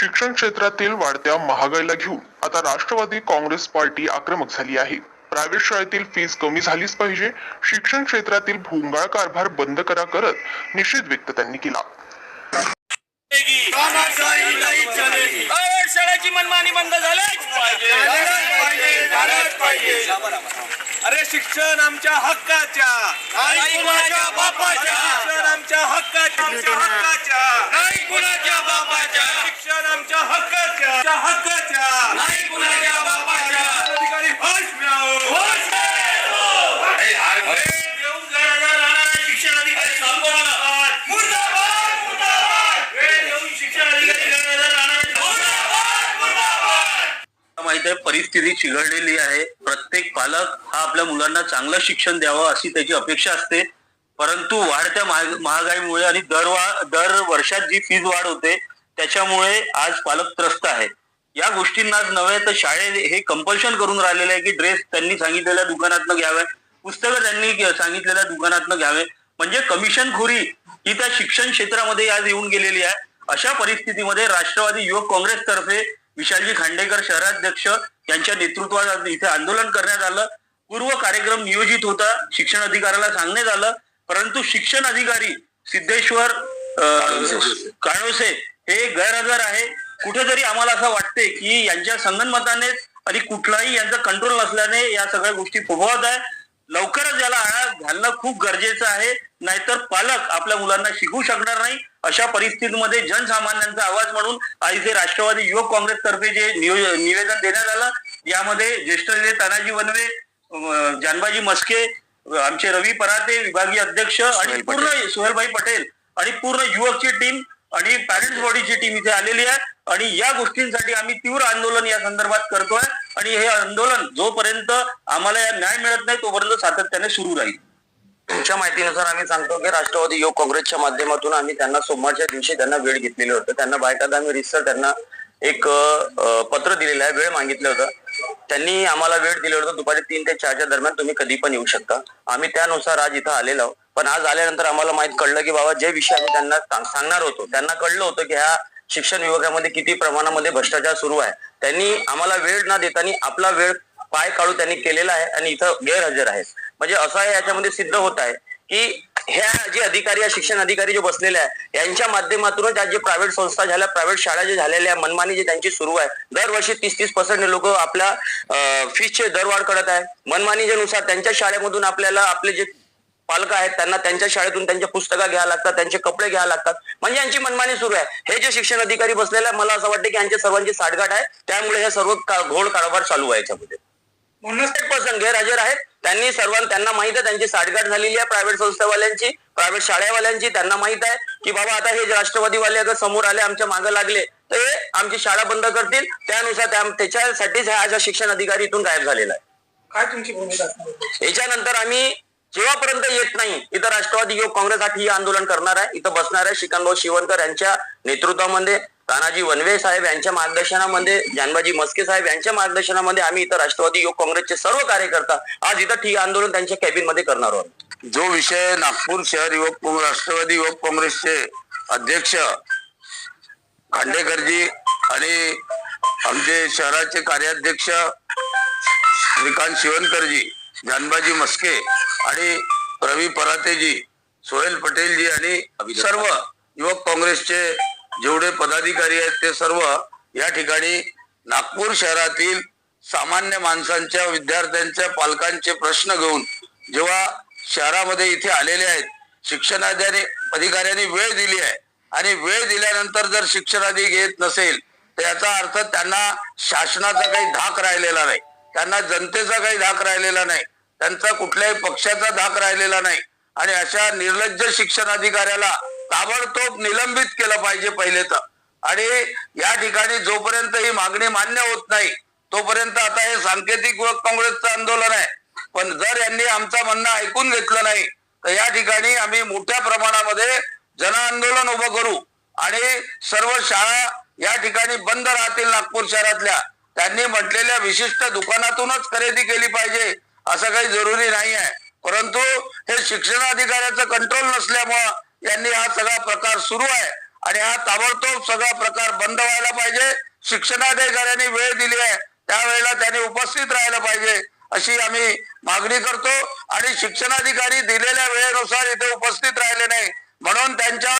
शिक्षण क्षेत्रातील वाढत्या महागाईला घेऊन आता राष्ट्रवादी काँग्रेस पार्टी आक्रमक झाली आहे. प्रायव्हेट शाळेतील फीस कमी झालीच पाहिजे. शिक्षण क्षेत्रातील भोंगाळ कारभार बंद करा करत निषेध व्यक्त त्यांनी केला. मनमानी बंद अरे शिक्षण आमच्या हक्काच्या. नाही कुणाच्या बापाच्या. शिक्षण आमच्या हक्काच्या आमच्या हक्काच्या. नाही कुणाच्या बापाच्या शिक्षण आमच्या हक्काच्या आमच्या हक्काच्या नाही कुणाच्या बापाच्या अधिकारी होश मिळावं होश अरे, अरे, अरे. देऊन घराला राहणारा शिक्षण अधिकारी मुर्दाबाद मुर्दाबाद मुर्दाबाद वेळ देऊन शिक्षण अधिकारी घराला राहणारा मुर्दाबाद मुर्दाबाद परिस्थिती चिघळलेली आहे प्रत्येक पालक हा आपल्या मुलांना चांगलं शिक्षण द्यावं अशी त्याची अपेक्षा असते. परंतु वाढत्या महागाईमुळे आणि दर दर वर्षात जी फीज वाढ होते त्याच्यामुळे आज पालक त्रस्त आहे. या गोष्टींनाच नव्हे तर शाळेत हे कंपल्शन करून राहिलेलं आहे की ड्रेस त्यांनी सांगितलेल्या दुकानातनं घ्यावे पुस्तकं त्यांनी सांगितलेल्या दुकानातनं घ्यावे. म्हणजे कमिशनखोरी ही त्या शिक्षण क्षेत्रामध्ये आज येऊन गेलेली आहे. अशा परिस्थितीमध्ये राष्ट्रवादी युवक काँग्रेसतर्फे विशालजी खांडेकर शहराध्यक्ष यांच्या नेतृत्वात इथे आंदोलन करण्यात आलं. पूर्व कार्यक्रम नियोजित होता. शिक्षण अधिकाऱ्याला सांगण्यात आलं. परंतु शिक्षण अधिकारी सिद्धेश्वर काणोसे काळोसे हे गैरहजर आहे. कुठेतरी आम्हाला असं वाटते की यांच्या संगनमताने आणि कुठलाही यांचा कंट्रोल नसल्याने या सगळ्या गोष्टी फोफवत आहे. घालणं खूप गरजेचं आहे. नाहीतर पालक आपल्या मुलांना शिकवू शकणार नाही. अशा परिस्थितीमध्ये जनसामान्यांचा आवाज म्हणून आज इथे राष्ट्रवादी युवक काँग्रेस तर्फे जे निवेदन देण्यात आलं यामध्ये ज्येष्ठ नेते तानाजी वनवे जानबाजी मस्के आमचे रवी पराते विभागीय अध्यक्ष आणि पूर्ण सुहेलभाई पटेल आणि पूर्ण युवकची टीम आणि पॅरेंट्स बॉडीची टीम इथे आलेली आहे. आणि या गोष्टींसाठी आम्ही तीव्र आंदोलन या संदर्भात करतोय. आणि हे आंदोलन जोपर्यंत आम्हाला न्याय मिळत नाही तोपर्यंत सातत्याने सुरू राहील. तुमच्या माहितीनुसार आम्ही सांगतो की राष्ट्रवादी योग काँग्रेसच्या माध्यमातून आम्ही त्यांना सोमवारच्या दिवशी त्यांना वेळ घेतलेली होतं. त्यांना बायकात आम्ही रिसर त्यांना एक पत्र दिलेलं आहे. वेळ मागितलं होतं. त्यांनी आम्हाला वेळ दिलं होतं. दुपारी तीन ते चारच्या दरम्यान तुम्ही कधी पण येऊ शकता. आम्ही त्यानुसार आज इथं आलेलो आहोत. पण आज आल्यानंतर आम्हाला माहीत कळलं की बाबा जे विषय आम्ही त्यांना सांगणार होतो त्यांना कळलं होतं की ह्या शिक्षण विभागामध्ये किती प्रमाणामध्ये भ्रष्टाचार सुरू आहे. त्यांनी आम्हाला वेळ न देताना आपला वेळ पाय काढू त्यांनी केलेला आहे आणि इथं गैरहजर आहेत. म्हणजे असं आहे याच्यामध्ये सिद्ध होत आहे की ह्या जे अधिकारी शिक्षण अधिकारी जे बसलेले आहे यांच्या माध्यमातूनच आज जे प्रायव्हेट संस्था झाल्या प्रायव्हेट शाळा जे झालेल्या आहे मनमानी जे त्यांची सुरू आहे दरवर्षी तीस तीस पर्सेंट लोक आपल्या फीसचे दरवाढ करत आहे. मनमानीच्या नुसार त्यांच्या शाळेमधून आपल्याला आपले जे पालक आहेत त्यांना त्यांच्या शाळेतून त्यांच्या पुस्तकं घ्यायला लागतात त्यांचे कपडे घ्यायला लागतात. म्हणजे यांची मनमानी सुरू आहे. हे जे शिक्षण अधिकारी बसलेले आहे मला असं वाटतं की यांच्या सर्वांची साठगाठ आहे. त्यामुळे हे सर्व घोळ कारभार चालू आहे याच्यामध्ये. म्हणूनच पर्सेंट गैरहजर आहेत. त्यांनी सर्वांना त्यांना माहीत आहे त्यांची साठगाठ झालेली आहे प्रायव्हेट संस्थावाल्यांची प्रायव्हेट शाळेवाल्यांची त्यांना माहीत आहे की बाबा आता हे राष्ट्रवादीवाले अगर समोर आले आमच्या मागे लागले तर हे आमची शाळा बंद करतील. त्यानुसार त्या- त्याच्यासाठीच हा आज शिक्षण अधिकारी इथून गायब झालेला आहे. काय तुमची भूमिका? याच्यानंतर आम्ही जेव्हापर्यंत येत नाही इथं राष्ट्रवादी युवक काँग्रेससाठी हे आंदोलन करणार आहे इथं बसणार आहे श्रीकांतभाऊ शिवणकर यांच्या नेतृत्वामध्ये. तानाजी वनवे साहेब यांच्या मार्गदर्शनामध्ये जानबाजी मस्के साहेब यांच्या मार्गदर्शनामध्ये आम्ही इथं राष्ट्रवादी युवक काँग्रेसचे सर्व कार्यकर्ता आज इथं ठिय्या आंदोलन त्यांच्या कॅबिनमध्ये करणार आहोत. जो विषय नागपूर शहर युवक राष्ट्रवादी युवक काँग्रेसचे अध्यक्ष खांडेकरजी आणि आमचे शहराचे कार्याध्यक्ष श्रीकांत शिवनकरजी जानबाजी मस्के आणि रवी परातेजी सोहेल पटेलजी आणि सर्व युवक काँग्रेसचे जेवढे पदाधिकारी आहेत ते सर्व या ठिकाणी नागपूर शहरातील सामान्य माणसांच्या विद्यार्थ्यांच्या पालकांचे प्रश्न घेऊन जेव्हा शहरामध्ये इथे आलेले आहेत शिक्षणाधिकारी अधिकाऱ्यांनी वेळ दिली आहे आणि वेळ दिल्यानंतर जर शिक्षणाधी घेत नसेल तर याचा अर्थ त्यांना शासनाचा काही धाक राहिलेला नाही. त्यांना जनतेचा काही धाक राहिलेला नाही. त्यांचा कुठल्याही पक्षाचा धाक राहिलेला नाही. आणि अशा निर्लज्ज शिक्षण अधिकाऱ्याला ताबडतोब निलंबित केलं पाहिजे पहिले तर. आणि या ठिकाणी जोपर्यंत ही मागणी मान्य होत नाही तोपर्यंत आता हे सांकेतिक युवक काँग्रेसचं आंदोलन आहे. पण जर यांनी आमचं म्हणणं ऐकून घेतलं नाही तर या ठिकाणी आम्ही मोठ्या प्रमाणामध्ये जन आंदोलन उभं करू. आणि सर्व शाळा या ठिकाणी बंद राहतील नागपूर शहरातल्या. त्यांनी म्हटलेल्या विशिष्ट दुकानातूनच खरेदी केली पाहिजे असं काही जरुरी नाही आहे. परंतु हे शिक्षण अधिकाऱ्याचं कंट्रोल नसल्यामुळं यांनी हा सगळा प्रकार सुरू आहे आणि हा ताबडतोब सगळा प्रकार बंद व्हायला पाहिजे. शिक्षणाधिकाऱ्यांनी वेळ दिली आहे. त्यावेळेला त्यांनी उपस्थित राहायला पाहिजे अशी आम्ही मागणी करतो. आणि शिक्षणाधिकारी दिलेल्या वेळेनुसार इथे उपस्थित राहिले नाही. म्हणून त्यांच्या